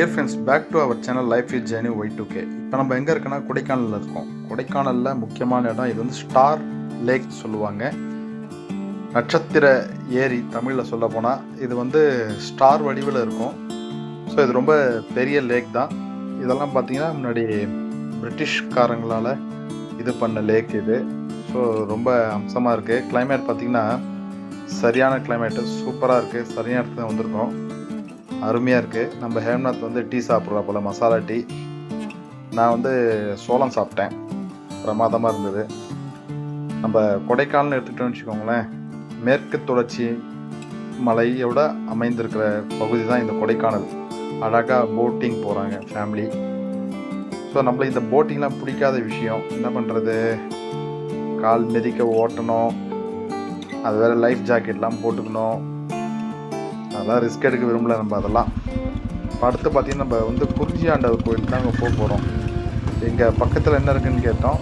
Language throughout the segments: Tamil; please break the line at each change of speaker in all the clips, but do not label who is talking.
Dear friends back to our channel life is journey Y two K இப்போ நம்ம எங்கே இருக்கோன்னா கொடைக்கானலில் இருக்கோம். கொடைக்கானலில் முக்கியமான இடம் இது வந்து ஸ்டார் லேக் சொல்லுவாங்க. நட்சத்திர ஏரி தமிழில் சொல்ல போனால் இது வந்து ஸ்டார் வடிவில் இருக்கும். ஸோ இது ரொம்ப பெரிய லேக் தான். இதெல்லாம் பார்த்தீங்கன்னா முன்னாடி பிரிட்டிஷ்காரங்களால் இது பண்ண லேக் இது. ஸோ ரொம்ப அம்சமாக இருக்குது கிளைமேட் பார்த்திங்கன்னா சரியான கிளைமேட்டு சூப்பராக இருக்குது சரியான இடத்துல வந்திருக்கோம். அருமையாக இருக்குது நம்ம ஹேம்நாத் வந்து டீ சாப்பிட்றா போல் மசாலா டீ. நான் வந்து சோளம் சாப்பிட்டேன். பிரமாதமாக இருந்தது. நம்ம கொடைக்கானல் எடுத்துக்கிட்டோம்னு வச்சுக்கோங்களேன் மேற்கு தொடர்ச்சி மலையோட அமைந்திருக்கிற பகுதி தான் இந்த கொடைக்கானல். அழகாக போட்டிங் போகிறாங்க ஃபேமிலி ஸோ நம்மளுக்கு இந்த போட்டிங்லாம் பிடிக்காத விஷயம் என்ன பண்ணுறது கால் மிதிக்க ஓட்டணும். அது வேறு லைஃப் ஜாக்கெட்லாம் போட்டுக்கணும். அதெல்லாம் ரிஸ்க் எடுக்க விரும்பல நம்ம அதெல்லாம். அடுத்து பார்த்தீங்கன்னா நம்ம வந்து குறிஞ்சி ஆண்டவர் கோயில் தான் அங்கே போக போகிறோம் எங்கள் பக்கத்தில் என்ன இருக்குன்னு கேட்டோம்.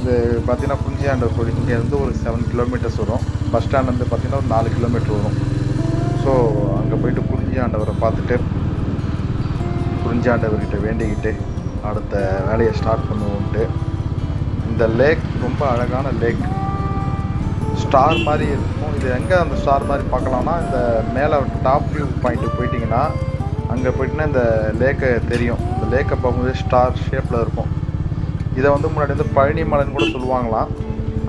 இது பார்த்தீங்கன்னா குறிஞ்சி ஆண்டவர் கோயில் இங்கேருந்து ஒரு செவன் கிலோமீட்டர்ஸ் வரும். பஸ் ஸ்டாண்ட்லேருந்து பார்த்தீங்கன்னா ஒரு நாலு கிலோமீட்டர் வரும். ஸோ அங்கே போயிட்டு குறிஞ்சி ஆண்டவரை பார்த்துட்டு குறிஞ்சி ஆண்டவர்கிட்ட வேண்டிக்கிட்டு அடுத்த வேலையை ஸ்டார்ட் பண்ணுவோன்ட்டு இந்த லேக் ரொம்ப அழகான லேக் ஸ்டார் மாதிரி இருக்கும். இது எங்கே அந்த ஸ்டார் மாதிரி பார்க்கலாம்னா இந்த மேலே டாப் வியூ பாயிண்ட்டு போயிட்டிங்கன்னா அங்கே போயிட்டுன்னா இந்த லேக்கை தெரியும். இந்த லேக்கை பார்க்கும்போது ஸ்டார் ஷேப்பில் இருக்கும். இதை வந்து முன்னாடி வந்து பழனி மலைன்னு கூட சொல்லுவாங்களாம்.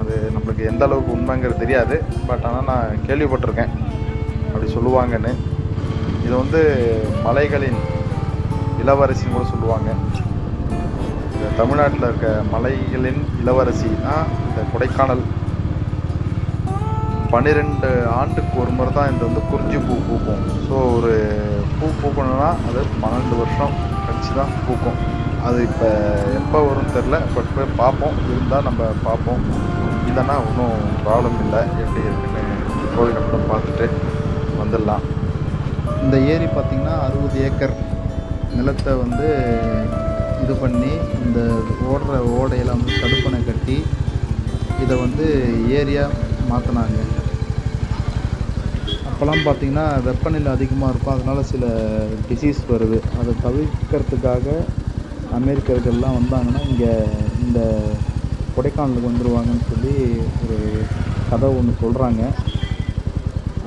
அது நம்மளுக்கு எந்த அளவுக்கு உண்மைங்கிறது தெரியாது. பட் ஆனால் நான் கேள்விப்பட்டிருக்கேன். அப்படி சொல்லுவாங்கன்னு. இது வந்து மலைகளின் இளவரசின்னு கூட சொல்லுவாங்க. இந்த தமிழ்நாட்டில் இருக்க மலைகளின் இளவரசி தான் இந்த கொடைக்கானல். பன்னிரெண்டு ஆண்டுக்கு ஒரு முறை தான் இந்த வந்து குறிஞ்சி பூ பூக்கும். ஸோ ஒரு பூ பூக்கணும்னா அது பன்னெண்டு வருஷம் கழிச்சு தான் பூக்கும். அது இப்போ எப்போ வரும்னு தெரில பட் போய் பார்ப்போம். இருந்தால் நம்ம பார்ப்போம். இல்லைன்னா ஒன்றும் ப்ராப்ளம் இல்லை. எப்படி இருக்குன்னு கோவில் கூட பார்த்துட்டு வந்துடலாம். இந்த ஏரி பார்த்திங்கன்னா அறுபது ஏக்கர் நிலத்தை வந்து இது பண்ணி இந்த ஓடுற ஓடையெல்லாம் வந்து தடுப்பணை கட்டி இதை வந்து ஏரியாக மாற்றினாங்க அப்போல்லாம் பார்த்தீங்கன்னா வெப்பநிலை அதிகமாக இருக்கும். அதனால் சில டிசீஸ் வருது. அதை தவிர்க்கிறதுக்காக அமெரிக்கர்கள்லாம் வந்தாங்கன்னா இங்கே இந்த கொடைக்கானலுக்கு வந்துடுவாங்கன்னு சொல்லி ஒரு கதை ஒன்று சொல்கிறாங்க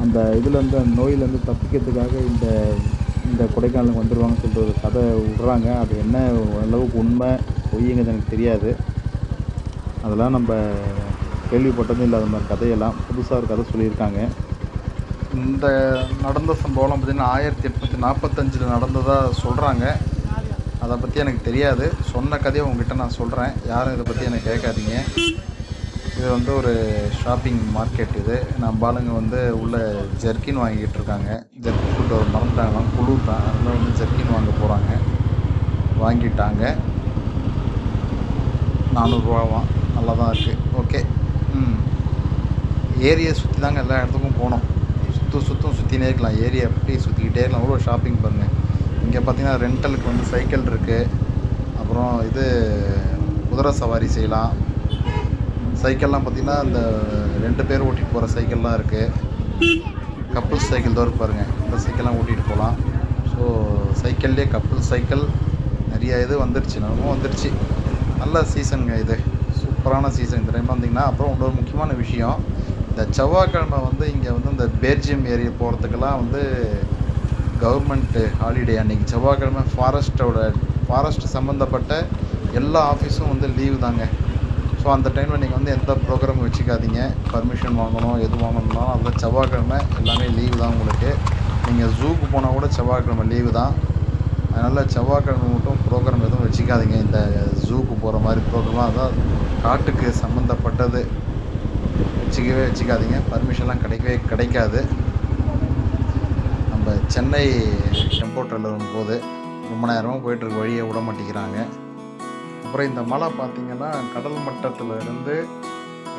அந்த இதுலேருந்து அந்த நோயிலேருந்து தப்பிக்கிறதுக்காக இந்த இந்த கொடைக்கானலுக்கு வந்துடுவாங்கன்னு சொல்லிட்டு ஒரு கதை விட்றாங்க. அது என்ன அளவுக்கு உண்மை பொய்யுங்கிறது எனக்கு தெரியாது. அதெல்லாம் நம்ம கேள்விப்பட்டதும் இல்லாத மாதிரி கதையெல்லாம் புதுசாக ஒரு கதை சொல்லியிருக்காங்க. இந்த நடந்த சம்பவம்லாம் பார்த்திங்கன்னா ஆயிரத்தி எட்நூற்றி நாற்பத்தஞ்சில் நடந்ததாக சொல்கிறாங்க அதை பற்றி எனக்கு தெரியாது. சொன்ன கதையை உங்ககிட்ட நான் சொல்கிறேன் யாரும் இதை பற்றி எனக்கு கேட்காதீங்க. இது வந்து ஒரு ஷாப்பிங் மார்க்கெட் இது. நம்ம பாலுங்க வந்து உள்ளே ஜெர்கின் வாங்கிட்டு இருக்காங்க. ஜெர்கின் கொண்டு ஒரு மறந்துட்டாங்களாம் குழு தான். அதனால வந்து ஜெர்கின் வாங்க போகிறாங்க வாங்கிட்டாங்க. நானூறுரூவாவாம் நல்லா தான் இருக்குது ஓகே ம். ஏரியை சுற்றி தாங்க எல்லா இடத்துக்கும் போனோம். சுற்றும் சுற்றும் சுற்றினே இருக்கலாம். ஏரியா எப்படி சுற்றிக்கிட்டே இருக்கலாம். அவ்வளோ ஷாப்பிங் பண்ணுங்கள் இங்கே பார்த்தீங்கன்னா ரெண்டலுக்கு வந்து சைக்கிள் இருக்குது அப்புறம் இது குதிரை சவாரி செய்யலாம். சைக்கிள்லாம் பார்த்திங்கன்னா இந்த ரெண்டு பேர் ஓட்டிகிட்டு போகிற சைக்கிள்லாம் இருக்குது கப்புள்ஸ் சைக்கிள் தான் பாருங்கள் இந்த சைக்கிள்லாம் ஓட்டிகிட்டு போகலாம் ஸோ சைக்கிள்லேயே கப்புள் சைக்கிள் நிறைய இது வந்துருச்சு. நமக்கும் வந்துருச்சு. நல்ல சீசனுங்க இது. சூப்பரான சீசன் இந்த டைம் வந்தீங்கன்னா அப்புறம் இன்னொரு முக்கியமான விஷயம். இந்த செவ்வாய்க்கிழமை வந்து இங்கே வந்து இந்த பேர்ஜியம் ஏரியா போகிறதுக்கெல்லாம் வந்து கவர்மெண்ட்டு ஹாலிடே அன்றைக்கி செவ்வாய்க்கிழமை ஃபாரஸ்ட்டோட ஃபாரஸ்ட் சம்மந்தப்பட்ட எல்லா ஆஃபீஸும் வந்து லீவு தாங்க. ஸோ அந்த டைமில் நீங்கள் வந்து எந்த ப்ரோக்ராம் வச்சுக்காதீங்க. பர்மிஷன் வாங்கணும் எது வாங்கணும்னா அந்த செவ்வாய்க்கிழமை எல்லாமே லீவு தான் உங்களுக்கு. நீங்கள் ஜூக்கு போனால் கூட செவ்வாய்க்கிழமை லீவு தான். அதனால் செவ்வாய்க்கிழமை மட்டும் ப்ரோக்ராம் எதுவும் வச்சுக்காதீங்க. இந்த ஜூக்கு போகிற மாதிரி ப்ரோக்ராம் அதான் காட்டுக்கு சம்மந்தப்பட்டது வச்சுக்கவே வச்சுக்காதீங்க. பர்மிஷன்லாம் கிடைக்கவே கிடைக்காது. நம்ம சென்னை டெம்போ ட்ரெயிலர் போது ரொம்ப நேரமாக போயிட்டுருக்கு வழியை விட மாட்டேங்கிறாங்க. அப்புறம் இந்த மலை பார்த்திங்கன்னா கடல் மட்டத்தில் இருந்து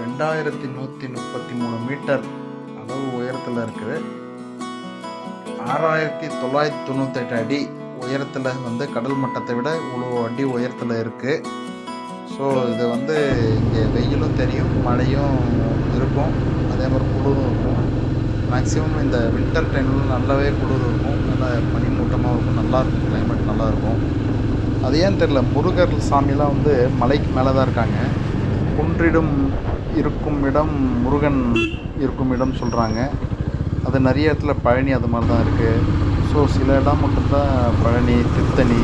ரெண்டாயிரத்தி நூற்றி முப்பத்தி மூணு மீட்டர் அளவு உயரத்தில் இருக்குது. ஆறாயிரத்தி தொள்ளாயிரத்தி தொண்ணூத்தெட்டு அடி உயரத்தில் வந்து கடல் மட்டத்தை விட இவ்வளோ அடி உயரத்தில் இருக்குது ஸோ இது வந்து இங்கே வெயிலும் தெரியும் மழையும் இருக்கும். அதே மாதிரி குளிரும் இருக்கும். மேக்ஸிமம் இந்த வின்டர் டைமில் நல்லாவே குளிர் இருக்கும். நல்லா பனிமூட்டமாக இருக்கும். நல்லாயிருக்கும் கிளைமேட் நல்லாயிருக்கும் அது ஏன்னு தெரில முருகர் சாமிலாம் வந்து மலைக்கு மேலே தான் இருக்காங்க. குன்றிடும் இருக்கும் இடம் முருகன் இருக்கும் இடம் சொல்கிறாங்க அது நிறைய இடத்துல பழனி அது மாதிரி தான் இருக்குது ஸோ சில இடம் மட்டும்தான் பழனி திருத்தணி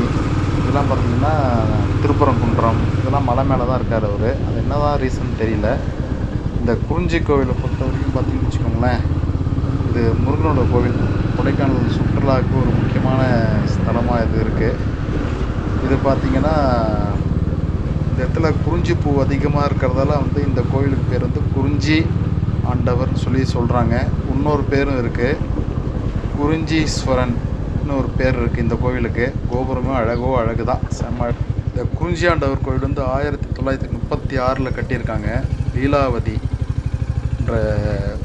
இதெல்லாம் பார்த்தீங்கன்னா திருப்பரங்குன்றம் இதெல்லாம் மலை மேலே தான் இருக்கார் அவர். அது என்ன தான் ரீசன் தெரியல. இந்த குறிஞ்சி கோவிலை பொறுத்த வரைக்கும் பார்த்தீங்கன்னு வச்சுக்கோங்களேன் இது முருகனோட கோவில். கொடைக்கானல் சுற்றுலாவுக்கு ஒரு முக்கியமான ஸ்தலமாக இது இருக்குது இது பார்த்தீங்கன்னா இந்த இடத்துல குறிஞ்சி பூ அதிகமாக இருக்கிறதால வந்து இந்த கோவிலுக்கு பேர் வந்து குறிஞ்சி ஆண்டவர் சொல்லி சொல்கிறாங்க இன்னொரு பேரும் இருக்குது குறிஞ்சீஸ்வரன். ஒரு பேர் இருக்குது இந்த கோவிலுக்கு. கோபுரமும் அழகோ அழகு தான் செம்ம இந்த குறிஞ்சியாண்டவர் கோவில் வந்து ஆயிரத்தி தொள்ளாயிரத்தி முப்பத்தி ஆறில் கட்டியிருக்காங்க. லீலாவதி என்ற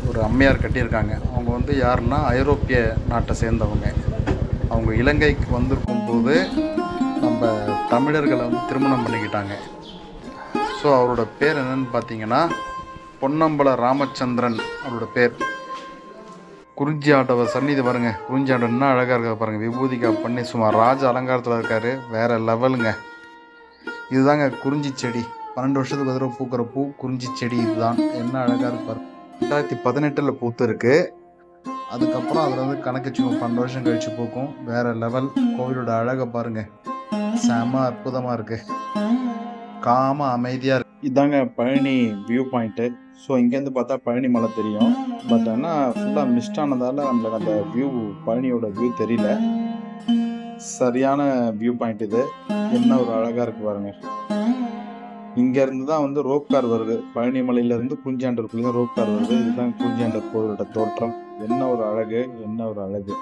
ஒரு அம்மையார் கட்டியிருக்காங்க. அவங்க வந்து யாருன்னா ஐரோப்பிய நாட்டை சேர்ந்தவங்க. அவங்க இலங்கைக்கு வந்திருக்கும் போது நம்ம தமிழர்களை வந்து திருமணம் பண்ணிக்கிட்டாங்க. ஸோ அவரோட பேர் என்னன்னு பார்த்தீங்கன்னா பொன்னம்பல ராமச்சந்திரன் அவரோட பேர். குறிஞ்சி ஆண்டவர் சன்னிதி பாருங்க. குறிஞ்சி ஆண்டவர் என்ன அழகாக இருக்கா பாருங்க. விபூதிக்கா பண்ணி சுமார் ராஜ அலங்காரத்தில் இருக்காரு. வேற லெவலுங்க. இதுதாங்க குறிஞ்சி செடி. பன்னெண்டு வருஷத்துக்கு ஒரு தடவை பூக்கிற பூ குறிஞ்சி செடி இதுதான். என்ன அழகாக இருப்பார் ரெண்டாயிரத்தி பதினெட்டில் பூத்து இருக்கு அதுக்கப்புறம் அதில் வந்து கணக்கு பன்னெண்டு வருஷம் கழிச்சு பூக்கும். வேற லெவல். கோவிலோட அழகை பாருங்க. செம அற்புதமாக இருக்கு. காம அமைதியாக இருக்கு. இதாங்க பழனி வியூ பாயிண்ட்டு ஸோ இங்கேருந்து பார்த்தா பழனி மலை தெரியும். பட் ஆனால் ஃபுல்லாக மிஸ்ட் ஆனதால் நம்மளுக்கு அந்த வியூ பழனியோட வியூ தெரியல. சரியான வியூ பாயிண்ட் இது. என்ன ஒரு அழகாக இருக்கு பாருங்க. இங்கேருந்து தான் வந்து ரோப் கார் வருது. பழனி மலையிலேருந்து குஞ்சாண்டூருக்குள்ளே ரோப் கார் வருது. இதுதான் குஞ்சாண்டூர் கோவிலோட தோற்றம். என்ன ஒரு அழகு என்ன ஒரு அழகு.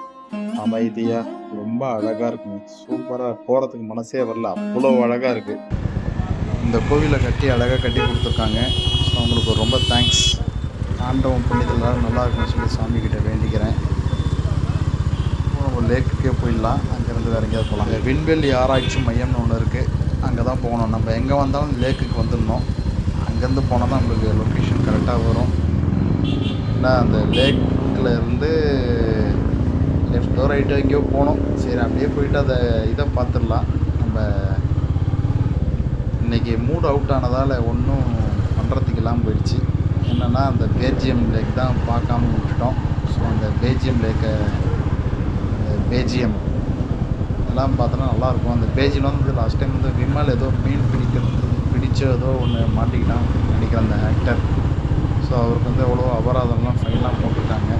அமைதியாக ரொம்ப அழகாக இருக்குங்க. சூப்பராக போகிறதுக்கு மனசே வரல. அவ்வளோ அழகாக இருக்குது இந்த கோவிலை கட்டி அழகாக கட்டி கொடுத்துருக்காங்க. ஸோ ரொம்ப தேங்க்ஸ் ஆண்டவன் புண்ணியத்தில் எல்லோரும் நல்லா இருக்குன்னு சொல்லி சாமி கிட்ட வேண்டிக்கிறேன். நம்ம லேக்குக்கே போயிடலாம். அங்கேருந்து வேறு எங்கேயாவது போகலாம். விண்வெளி ஆராய்ச்சி மையம்னு ஒன்று இருக்குது அங்கே தான் போகணும். நம்ம எங்கே வந்தாலும் லேக்குக்கு வந்துடணும். அங்கேருந்து போனால் தான் நம்மளுக்கு லொக்கேஷன் கரெக்டாக வரும். ஏன்னா அந்த லேக்கில் இருந்து லெஃப்டோ ரைட்டோ எங்கேயோ போகணும். சரி அப்படியே போயிட்டு அதை இதை பார்த்துடலாம். நம்ம இன்றைக்கி மூட் அவுட் ஆனதால் ஒன்றும் பண்ணுறதுக்கு இல்லாமல் போயிடுச்சு. என்னென்னா அந்த பேஜியம் லேக் தான் பார்க்காம விட்டுட்டோம். ஸோ அந்த பேஜியம் லேக்கை பேஜியம் எல்லாம் பார்த்தோன்னா நல்லாயிருக்கும் அந்த பேஜியில் வந்து லாஸ்ட் டைம் வந்து விமல் ஏதோ மீன் பிடிக்கிறது பிடிச்சோ ஏதோ ஒன்று மாட்டிக்கிட்டான் நினைக்கிறேன் அந்த ஆக்டர் ஸோ அவருக்கு வந்து எவ்வளோ அபராதம்லாம் ஃபைன்லாம் போட்டிருக்காங்க.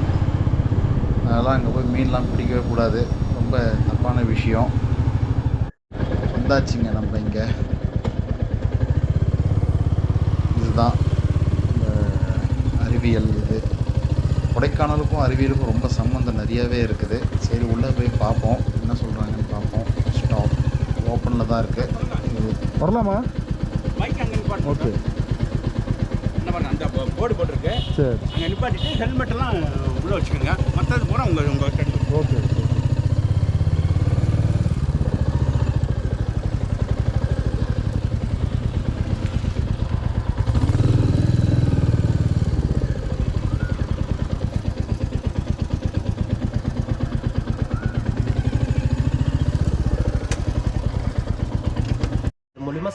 அதெல்லாம் அங்கே போய் மீன்லாம் பிடிக்கவே கூடாது. ரொம்ப தப்பான விஷயம். வந்தாச்சுங்க நம்ம இங்கே. இந்த அறிவியல் இது. கொடைக்கானலுக்கும் அறிவியலுக்கும் ரொம்ப சம்மந்தம் நிறையவே இருக்குது. சரி உள்ளே போய் பார்ப்போம். என்ன சொல்கிறாங்கன்னு பார்ப்போம். ஸ்டாப் ஓப்பனில் தான் இருக்குது வரலாமா? ஓகே
அந்த போர்டு போட்டிருக்கு.
சரி.
அங்கே நிப்பாட்டிட்டு ஹெல்மெட் எல்லாம் உள்ளே வச்சுக்கோங்க. மற்றது பூரா உங்கள் உங்கள்
ஓகே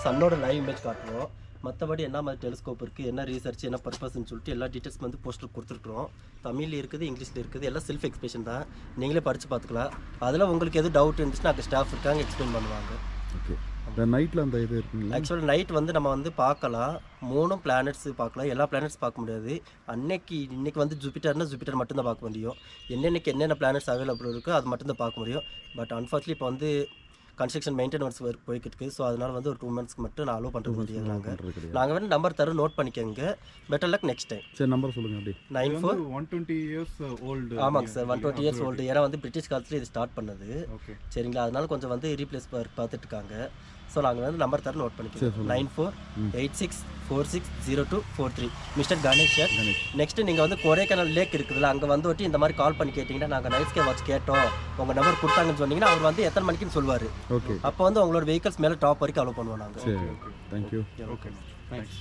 சன்னோட லைவ் இமேஜ் காட்டுவோம் மற்றபடி என்ன மாதிரி டெலிஸ்கோப் இருக்குது என்ன ரீசர்ச் என்ன பர்பஸ்ன்னு சொல்லிட்டு எல்லா டீட்டெயில்ஸ் வந்து போஸ்டர் கொடுத்துருக்குறோம். தமிழில் இருக்குது இங்கிலீஷில் இருக்குது எல்லாம் செல்ஃப் எக்ஸ்பிரஷன் தான். நீங்களே படித்து பார்த்துக்கலாம். அதில் உங்களுக்கு எது டவுட் இருந்துச்சுன்னா அங்கே ஸ்டாஃப் இருக்காங்க எக்ஸ்பிளைன் பண்ணுவாங்க.
ஓகே நைட்டில் அந்த இது இருக்குங்களா?
ஆக்சுவலாக நைட் வந்து நம்ம வந்து பார்க்கலாம். மூணும் பிளானட்ஸ் பார்க்கலாம். எல்லா பிளானட்ஸ் பார்க்க முடியாது. அன்னைக்கு இன்னைக்கு வந்து ஜூபிட்டர்னா ஜூபிட்டர் மட்டும்தான் பார்க்க முடியும். என்னென்னைக்கு என்னென்ன பிளானட்ஸ் அவைலபிள் இருக்கோ அது மட்டும்தான் பார்க்க முடியும். பட் அன்ஃபார்ச்சுனேட்லி இப்போ வந்து கன்ஸ்ட்ரக்ஷன் மெயின்டெனன்ஸ் ஒர்க் போய்கிட்டு இருக்கு ஸோ அதனால வந்து ஒரு டூ மந்த்ஸ்க்கு மட்டும் நான் அலோவ் பண்ணுறது முடியாது நாங்கள் நாங்கள் வந்து நம்பர் தரோம் நோட் பண்ணிக்கோங்க. பெட்டர் லக் நெக்ஸ்ட் டைம்
சரி நம்பர் சொல்லுங்கள் அப்படி.
Nine four
one twenty years old
ஆமாங்க sir one twenty years old ஏன்னா வந்து பிரிட்டிஷ் காலத்தில் இது ஸ்டார்ட் பண்ணது. சரிங்களா? அதனால கொஞ்சம் வந்து ரீப்ளேஸ் பார்த்துட்டு இருக்காங்க. ஸோ நாங்கள் வந்து நம்பர் தர நோட் பண்ணிக்கிறோம் nine four eight six four six zero two four three. Mister Ganesh sir. Next நீங்கள் வந்து கொடைக்கானல் லேக் இருக்குதுல்ல அங்கே வந்து ஒட்டி இந்த மாதிரி கால் பண்ணி கேட்டிங்கன்னா நாங்கள் நைட் ஸ்கே வாட்ச் கேட்டோம். உங்கள் நம்பர் கொடுத்தாங்கன்னு சொன்னீங்கன்னா அவர் வந்து எத்தனை மணிக்குன்னு சொல்லுவார்.
ஓகே.
அப்போ வந்து உங்களோட வெஹிக்கல்ஸ் மேலே டாப் வரைக்கும் அலோவ் பண்ணுவோம் நாங்கள்
சரி தேங்க்யூ
ஓகே தேங்க்ஸ்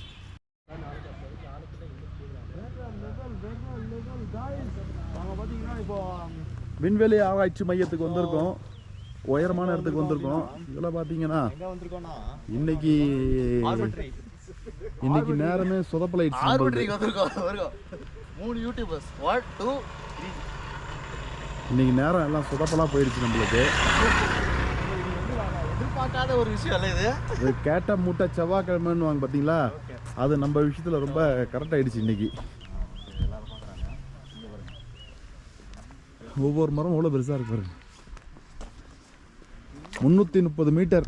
விண்வெளி ஆராய்ச்சி மையத்துக்கு வந்திருக்கோம். உயரமான இடத்துக்கு வந்திருக்கோம் இதெல்லாம் பார்த்தீங்கன்னா இன்னைக்கு இன்னைக்கு நேரமே சொதப்பலாயிடுச்சு
மூணு யூடியூபர்ஸ் டூ
இன்னைக்கு நேரம் எல்லாம் சொதப்பலா போயிடுச்சு நம்மளுக்கு.
எதிர்பார்க்காத ஒரு விஷயம் இது.
இது கேட்ட மூட்டை செவ்வாய்க்கிழமைன்னு வாங்க பார்த்தீங்களா? அது நம்ம விஷயத்தில் ரொம்ப கரெக்ட் ஆயிடுச்சு இன்னைக்கு. ஒவ்வொரு மரம் எவ்வளோ பெருசாக இருக்கு பாருங்க. முந்நூற்றி முப்பது மீட்டர்.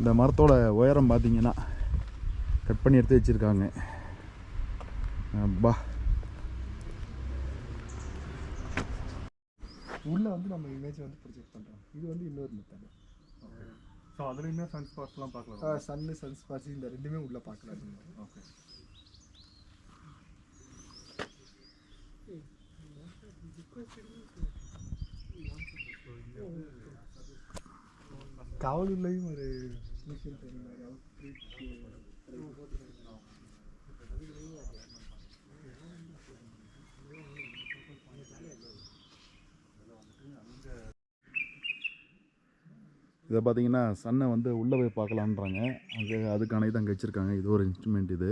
இந்த மரத்தோட உயரம் பார்த்தீங்கன்னா கட் பண்ணி எடுத்து வச்சுருக்காங்க. அப்பா.
உள்ள வந்து நம்ம இமேஜ் வந்து ப்ரொஜெக்ட் பண்ணுறோம் இது வந்து இன்னொரு மெத்தட்
ஸோ அதுலேயுமே சன் ஸ்பாட்ஸ்லாம் பார்க்கலாம்.
சன்னு சன்ஸ்பாட்சி இந்த ரெண்டுமே உள்ள பார்க்கலாம்.
ஓகே
காவலூர்லையும் ஒரு மிஷின்
இதை பார்த்தீங்கன்னா சன்னை வந்து உள்ளே போய் பார்க்கலான்றாங்க. அங்கே அதுக்கான இது அங்கே வச்சுருக்காங்க. இது ஒரு இன்ஸ்ட்ருமெண்ட் இது.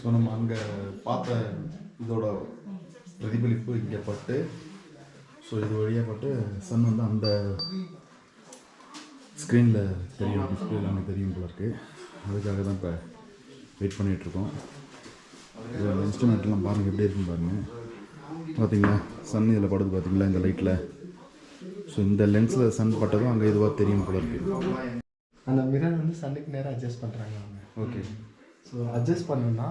ஸோ நம்ம அங்கே பார்த்த இதோட பிரதிபலிப்பு இங்கே பட்டு ஸோ இது வழியாக பட்டு சன் வந்து அந்த ஸ்க்ரீனில் தெரியும் டிஸ்பிளேல அங்கே தெரியும் போல இருக்கு. அதுக்காக தான் இப்போ வெயிட் பண்ணிகிட்ருக்கோம் இதோட இன்ஸ்ட்ருமெண்ட்லாம் பாருங்கள் எப்படி இருக்குன்னு பாருங்கள் பார்த்தீங்களா சன் இதில் படுது பார்த்தீங்களா இந்த லைட்டில் ஸோ இந்த லென்ஸில் சன் பட்டதும் அங்கே இதுவாக தெரியும் போல இருக்கு.
அந்த மிரர் வந்து சன்னுக்கு நேரம் அட்ஜஸ்ட் பண்ணுறாங்க அவங்க.
ஓகே
ஸோ அட்ஜஸ்ட் பண்ணோம்னா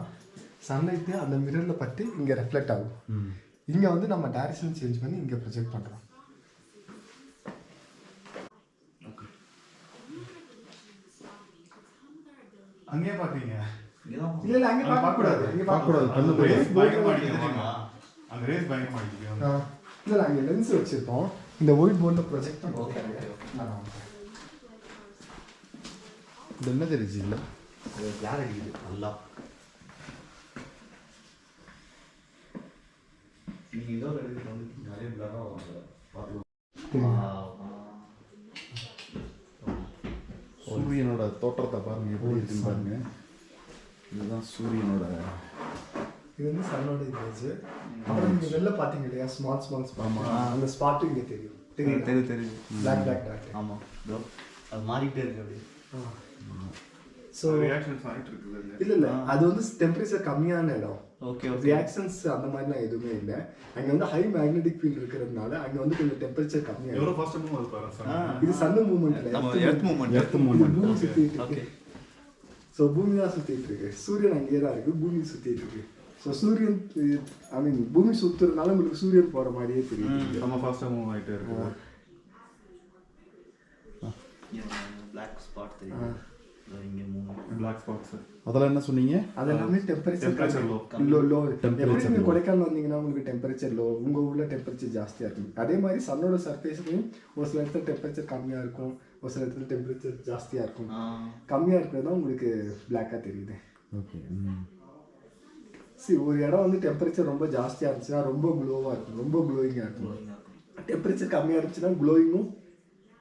சன்லைட்டு அந்த மிரரில் பட்டு இங்கே ரெஃப்ளெக்ட் ஆகும். இங்கே வந்து நம்ம டைரக்ஷன் சேஞ்ச் பண்ணி இங்கே ப்ரொஜெக்ட் பண்ணுறோம்
அங்கேயே பார்த்தீங்க
இல்லை இல்லை அங்கே பார்க்கக்கூடாது இங்கே
பார்க்கக்கூடாது கண்ணு
ரேஸ் அடிக்குது தெரியுமா? அந்த ரேஸ் பயங்கரமாக அடிக்குது.
இல்லை இல்லை அங்கே லென்ஸ் வச்சுருப்போம் இந்த ஒயிட் போர்டில் ப்ரொஜெக்ட் பண்ணுறோம்
இது என்ன தெரியுது இல்லை?
யார் அடிக்குது நல்லா. நீங்கள் வந்து நிறைய பிளராக
சூரியனோட தோற்றத்தை பாருங்க எப்படி இருக்குன்னு பாருங்க. இதுதான் சூரியனோட
இது வந்து சன்னோட இமேஜ் அப்புறம் நீங்கள் வெளில பார்த்தீங்க இல்லையா? ஸ்மால் ஸ்மால் ஸ்பாட் அந்த ஸ்பாட்டும் இங்கே தெரியும். தெரியும்
தெரியுது? தெரியுது
பிளாக் பிளாக் டாட்
ஆமாம் இதோ அது மாறிக்கிட்டே இருக்கு அப்படியே.
ஸோ. இல்ல இல்ல அது வந்து டெம்பரேச்சர் கம்மியான இடம்.
ஓகே
ரியாக்ஷன்ஸ் அந்த மாதிரிலாம் எதுவுமே இல்லை. அங்க வந்து ஹை மேக்னெட்டிக் ஃபீல்ட் இருக்கிறதுனால அங்க வந்து கொஞ்சம் டெம்பரேச்சர் கம்மியா
எவ்வளோ
இருக்கும்
மூவ் சார்.
இது சன் மூவ்மெண்ட்
நம்ம எர்த் மூமெண்ட்
எர்த்
பூமி இருக்கு. ஸோ பூமி தான் சுத்திட்டு இருக்கு. சூரியன் அங்கேயே தான் இருக்கு. பூமி சுத்திட்டு இருக்கு. ஸோ சூரியன் ஐ மீன் பூமி சுத்துறதுனால உங்களுக்கு சூரியன் போற மாதிரியே தெரியுது.
நம்ம ஃபாஸ்ட்டாக மூவ் ஆகிட்டே இருக்குது
பிளாக் ஸ்பாட் தெரியும் இங்கே மூணு.
பிளாக் ஸ்பாட்ஸ்
அதெல்லாம் என்ன சொன்னீங்க?
அது எல்லாமே டெம்பரேச்சர். Low low. கொடைக்கானல் வந்தீங்கன்னா உங்களுக்கு டெம்பரேச்சர் லோ உங்க ஊர்ல டெம்பரேச்சர் ஜாஸ்தியா இருக்கும். அதே மாதிரி சன்னோட சர்ஃபேஸ்லயும் ஒரு சில இடத்துல டெம்பரேச்சர் கம்மியா இருக்கும். ஒரு சில இடத்துல டெம்பரேச்சர் ஜாஸ்தியா இருக்கும். கம்மியா இருக்கிறது தான் உங்களுக்கு பிளாக்கா தெரியுது.
ஓகே.
சரி ஒரு இடம் வந்து டெம்பரேச்சர் ரொம்ப ஜாஸ்தியா இருந்துச்சுன்னா ரொம்ப க்ளோவா இருக்கும். ரொம்ப க்ளோயிங்கா இருக்கும். டெம்பரேச்சர் கம்மியா இருந்துச்சுன்னா க்ளோயிங்கும்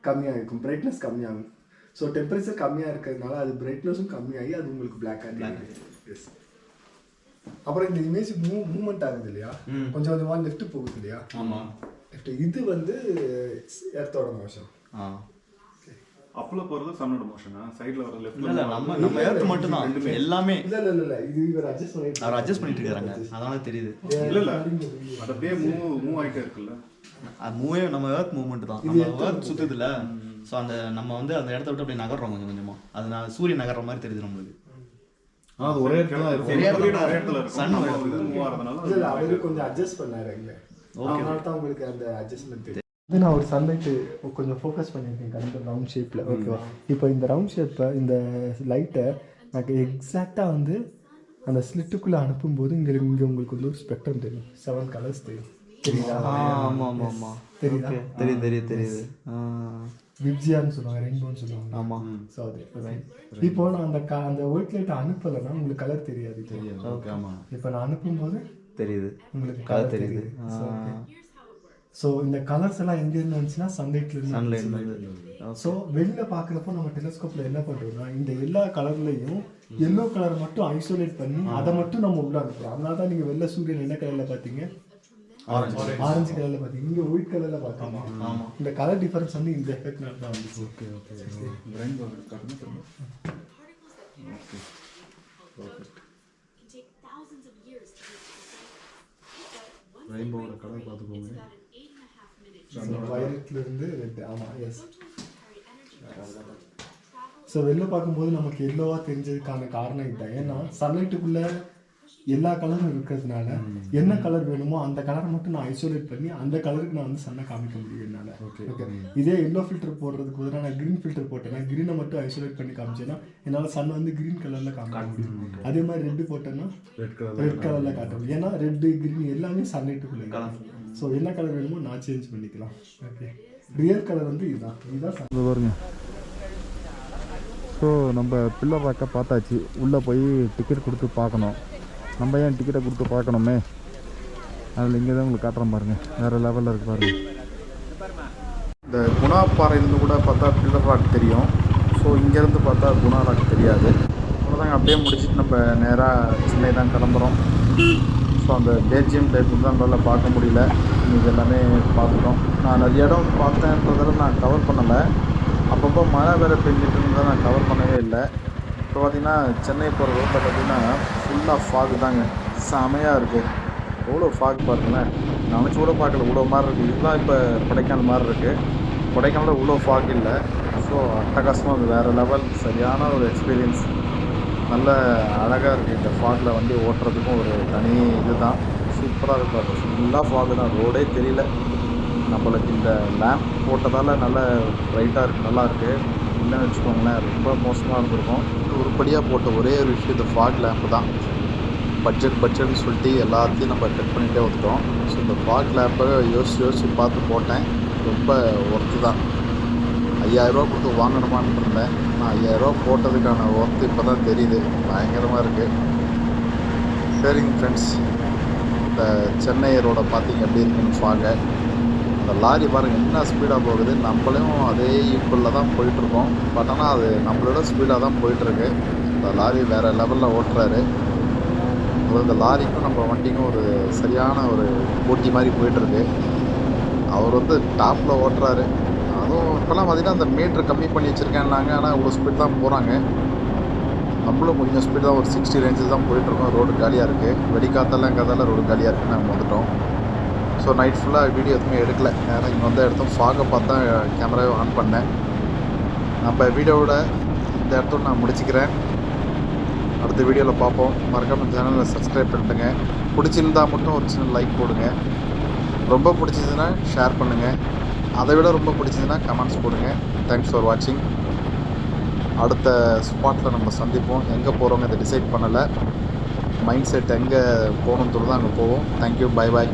கம்மியா இருக்கும். பிரைட்னஸ் கம்மியாகும். ஸோ டெம்பரேச்சர் கம்மியா இருக்கிறதுனால அது பிரைட்னஸும் கம்மியாகி அது உங்களுக்கு பிளாக்கா தெரியும் Yes. அப்புறம் இந்த இமேஜ் மூவ் மூவ்மெண்ட் ஆகுது இல்லையா? கொஞ்சம் கொஞ்சமா லெஃப்ட் போகுது இல்லையா?
ஆமாம்
லெஃப்ட் இது வந்து எர்த்தோட மோஷன்
ஆ.
அப்பில் போகிறது சன்னோட மோஷனா சைடில் வர லெஃப்ட்
இல்லை நம்ம நம்ம எர்த் மட்டும்தான் எல்லாமே.
இல்ல இல்ல இல்ல இது இவர் அட்ஜஸ்ட் பண்ணிட்டு
அவர் அட்ஜஸ்ட் பண்ணிட்டு இருக்காங்க அதனால தெரியுது.
இல்லை இல்லை. அது அப்படியே மூவ் மூவ் ஆகிட்டே இருக்குல்ல.
அது மூவே நம்ம எர்த் மூவ்மெண்ட் தான். நம்ம எர்த் சுத்துதுல. ஸோ அந்த நம்ம வந்து அந்த இடத்த விட்டு அப்படியே நகர்றோம் கொஞ்சம் கொஞ்சமா. அது நான் சூரியன் நகர்ற மாதிரி தெரியுது நம்மளுக்கு.
அது ஒரே இடத்துல தான் இருக்கும்.
ஆகிறதுனால
இல்ல அவரு கொஞ்சம் அட்ஜஸ்ட் பண்ணாரு அங்க. அதனால தான் உங்களுக்கு அந்த அட்ஜஸ்ட்மெண்ட் தெரியும் இது நான் ஒரு சன்லைட்டு கொஞ்சம் ஃபோக்கஸ் பண்ணியிருக்கேன் கண்டிப்பாக ரவுண்ட் ஷேப்பில் ஓகேவா இப்போ இந்த ரவுண்ட் ஷேப்பை இந்த லைட்டை எனக்கு எக்ஸாக்டாக வந்து அந்த ஸ்லிட்டுக்குள்ளே அனுப்பும்போது இங்கே இங்கே உங்களுக்கு வந்து ஒரு ஸ்பெக்ட்ரம் தெரியும். செவன் கலர்ஸ் தெரியும். தெரியுதா?
ஆமாம் ஆமாம் ஆமாம்
தெரியுதா?
தெரியுது தெரியுது தெரியுது.
விப்ஜியான்னு சொல்லுவாங்க ரெயின்போன்னு சொல்லுவாங்க.
ஆமாம்
ஸோ அது இப்போ நான் அந்த க அந்த ஒயிட் லைட் அனுப்பலைன்னா உங்களுக்கு கலர் தெரியாது.
தெரியாது. ஓகே ஆமாம்
இப்போ நான் அனுப்பும்போது
தெரியுது.
உங்களுக்கு கலர்
தெரியுது.
ஸோ இந்த கலர்ஸ் எல்லாம் எங்க இருந்து வந்துச்சுன்னா சன்லைட்ல இருந்து
சன்லைட்
வந்துச்சு. ஸோ வெளில பார்க்குறப்போ நம்ம டெலிஸ்கோப்ல என்ன பண்றோம்னா இந்த எல்லா கலர்லையும் எல்லோ கலர் மட்டும் ஐசோலேட் பண்ணி அதை மட்டும் நம்ம உள்ள அனுப்புறோம் அதனால தான் நீங்க வெள்ளை சூரியன் என்ன கலர்ல பார்த்தீங்க? ஆரஞ்சு. கலர்ல பார்த்தீங்க இங்க ஒயிட் கலர்ல பார்த்தீங்க இந்த கலர் டிஃபரன்ஸ் வந்து இந்த எஃபெக்ட்னால தான் வந்துச்சு
ஓகே ஓகே ரெயின்போ காட்டுங்க திரும்ப
can take thousands of years to reach the surface. But once
ரெயின்போவோட கலர் பார்த்துக்கோங்க.
about an eight and a half minute
வயலட்ல இருந்து ரெட் ஆமா எஸ் ஸோ வெளில பார்க்கும்போது நமக்கு எல்லோவா தெரிஞ்சதுக்கான காரணம் இதுதான் ஏன்னா சன்லைட்டுக்குள்ள எல்லா கலரும் இருக்கிறதுனால என்ன கலர் வேணுமோ அந்த கலரை மட்டும் நான் ஐசோலேட் பண்ணி அந்த கலருக்கு நான் வந்து சன்னை காமிக்க முடியும் என்னால்.
Okay.
ஓகே இதே எல்லோ ஃபில்டர் போடுறதுக்கு பதிலாக நான் க்ரீன் ஃபில்டர் போட்டேன்னா க்ரீனை மட்டும் ஐசோலேட் பண்ணி காமிச்சேன்னா என்னால் சன் வந்து க்ரீன் கலரில் காமிக்க முடியும். அதே மாதிரி ரெட்டு போட்டேன்னா
ரெட் கலர்
ரெட் கலரில் காட்ட முடியும். ஏன்னா ரெட்டு க்ரீன் எல்லாமே சன்லைட்டுக்குள்ளே ஸோ என்ன கலர் வேணுமோ நான் சேஞ்ச் பண்ணிக்கலாம். ஓகே ரியல் கலர் வந்து இதுதான். இதுதான்
பாருங்க. ஸோ நம்ம பில்லர் ராக்கை பார்த்தாச்சு. உள்ளே போய் டிக்கெட் கொடுத்து பார்க்கணும். நம்ம ஏன் டிக்கெட்டை கொடுத்து பார்க்கணுமே? அதில் இங்கே தான் உங்களுக்கு காட்டுறேன் பாருங்கள் வேறு லெவலில் இருக்குது பாருங்கள்
இந்த குணா பாறையிலேருந்து கூட பார்த்தா பில்லர் ராக் தெரியும். ஸோ இங்கேருந்து பார்த்தா குணா ராக் தெரியாது. அவ்வளோதாங்க அப்படியே முடிச்சுட்டு நம்ம நேராக சென்னை தான் கிளம்புறோம். ஸோ அந்த பேஜியம் டேட் தான் நம்மளால் பார்க்க முடியல. இது எல்லாமே பார்த்துட்டோம். நான் நிறைய இடம் பார்த்தேன்றதால நான் கவர் பண்ணலை. அப்பப்போ மழை வேறு பெஞ்சிட்டு இருந்தால் நான் கவர் பண்ணவே இல்லை. இப்போ பார்த்தீங்கன்னா சென்னை போகிற ரோட்டில் பார்த்தீங்கன்னா ஃபுல்லாக ஃபாக் தாங்க. செமையாக இருக்குது எவ்வளோ ஃபாக் பாருங்களேன். நினச்சி கூட பார்க்கல. இவ்வளோ மாதிரி இருக்குது இதுதான் இப்போ கொடைக்கானல் மாதிரி இருக்குது கொடைக்கானலில் இவ்வளோ ஃபாக் இல்லை. ஸோ அட்டகாசமாக அது வேறு லெவல் சரியான ஒரு எக்ஸ்பீரியன்ஸ் நல்ல அழகாக இருக்குது இந்த ஃபாகில் வண்டி ஓட்டுறதுக்கும் ஒரு தனி இதுதான். சூப்பராக இருக்கும் ஃபுல்லாக ஃபாகு தான். ரோடே தெரியல. நம்மளுக்கு இந்த லேம்ப் போட்டதால் நல்ல ப்ரைட்டாக இருக்குது நல்லா இருக்குது இல்லைன்னு வச்சுக்கோங்களேன். ரொம்ப மோசமாக இருந்திருக்கும். உருப்படியாக போட்ட ஒரே ஒரு விஷயம் இந்த ஃபாக் லேம்ப் தான். பட்ஜெட் பட்ஜெட்னு சொல்லிட்டு எல்லாத்தையும் நம்ம கட் பண்ணிகிட்டே வந்துட்டோம். ஸோ இந்த ஃபாக் லேம்பை யோசிச்சு யோசிச்சு பார்த்து போட்டேன். ரொம்ப ஒர்த்து தான். ஐயாயிரரூவா கொடுத்து வாங்கணுமான்னு இருந்தேன். நான் ஐயாயிரரூவா போட்டதுக்கான ஒர்த்து இப்போ தான் தெரியுது. பயங்கரமாக இருக்குது சரிங்க ஃப்ரெண்ட்ஸ் இந்த சென்னை ரோடை பார்த்திங்க எப்படி இருக்குன்னு ஃபாக இந்த லாரி பாருங்க என்ன ஸ்பீடாக போகுது. நம்மளும் அதே ஈக்குவலில் தான் போயிட்டுருக்கோம். பட் ஆனால் அது நம்மளோட ஸ்பீடாக தான் போயிட்டுருக்கு. இந்த லாரி வேறு லெவலில் ஓட்டுறாரு. அதாவது இந்த லாரிக்கும் நம்ம வண்டிக்கும் ஒரு சரியான ஒரு போட்டி மாதிரி போயிட்டுருக்கு. அவர் வந்து டாப்பில் ஓட்டுறாரு. அதுவும் இப்போல்லாம் பார்த்தீங்கன்னா அந்த மீட்ரு கம்மி பண்ணி வச்சுருக்கேன்னாங்க. ஆனால் இவ்வளோ ஸ்பீட் தான் போகிறாங்க நம்மளும் கொஞ்சம் ஸ்பீட் தான் ஒரு சிக்ஸ்டி ரேஞ்சில் தான் போயிட்டுருக்கோம். ரோடு காலியாக இருக்குது வெடிக்காத்தெல்லாம் கதால ரோடு காலியாக இருக்குது நாங்கள் வந்துட்டோம். ஸோ நைட் ஃபுல்லாக வீடியோ எதுவுமே எடுக்கல. நேரம் இங்கே வந்த இடத்தும் ஃபாகை பார்த்து தான் கேமராவை ஆன் பண்ணேன். நம்ம வீடியோவோட இந்த இடத்துல நான் முடிச்சுக்கிறேன். அடுத்த வீடியோவில் பார்ப்போம். மறக்காமல் சேனலை சப்ஸ்கிரைப் பண்ணிட்டுங்க பிடிச்சிருந்தா மட்டும் ஒரு சின்ன லைக் போடுங்க. ரொம்ப பிடிச்சதுன்னா ஷேர் பண்ணுங்கள் அதை விட ரொம்ப பிடிச்சதுன்னா கமெண்ட்ஸ் போடுங்க. தேங்க்ஸ் ஃபார் வாட்சிங் அடுத்த ஸ்பாட்டில் நம்ம சந்திப்போம். எங்கே போகிறோங்க இதை டிசைட் பண்ணலை. மைண்ட் செட் எங்கே போகணுன்றது தான் அங்கே போவோம். Thank you bye bye